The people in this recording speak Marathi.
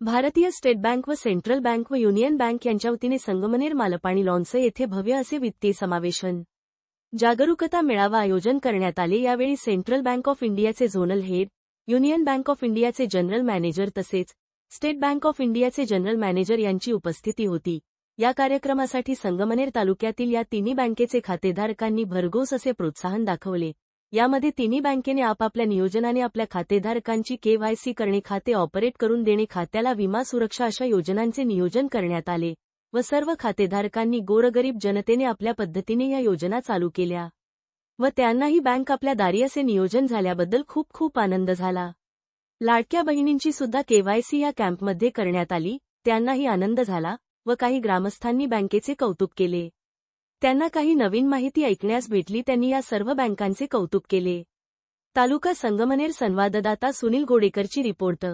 भारतीय स्टेट बँक व सेंट्रल बँक व युनियन बँक यांच्या वतीने संगमनेर मालपाणी लॉन्स येथे भव्य असे वित्तीय समावेशन. जागरूकता मेळावा आयोजन करण्यात आले. यावेळी सेंट्रल बँक ऑफ इंडियाचे zonal head union bank of इंडियाचे जनरल मॅनेजर तसेच स्टेट बँक ऑफ इंडियाचे जनरल मॅनेजर यांची उपस्थिती होती. या कार्यक्रमासाठी संगमनेर तालुक्यातील या तिन्ही बँकेचे खातेधारकांनी भरघोस असे प्रोत्साहन दाखवले. यामध्ये तिन्ही बँकेने आपापल्या नियोजनाने आपल्या खातेधारकांची केवायसी करणे खाते ऑपरेट करून देणे खात्याला विमा सुरक्षा अशा योजनांचे नियोजन करण्यात आले व सर्व खातेधारकांनी गोरगरीब जनतेने आपल्या पद्धतीने या योजना चालू केल्या व त्यांनाही बँक आपल्या दारी असे नियोजन झाल्याबद्दल खूप खूप आनंद झाला. लाडक्या बहिणींची सुद्धा केवायसी या कॅम्पमध्ये करण्यात आली त्यांनाही आनंद झाला व काही ग्रामस्थांनी बँकेचे कौतुक केले. त्यांना काही नवीन माहिती ऐकण्यास भेटली त्यांनी या सर्व बँकांचे कौतुक केले. तालुका संगमनेर संवाददाता सुनील गोडेकरची रिपोर्ट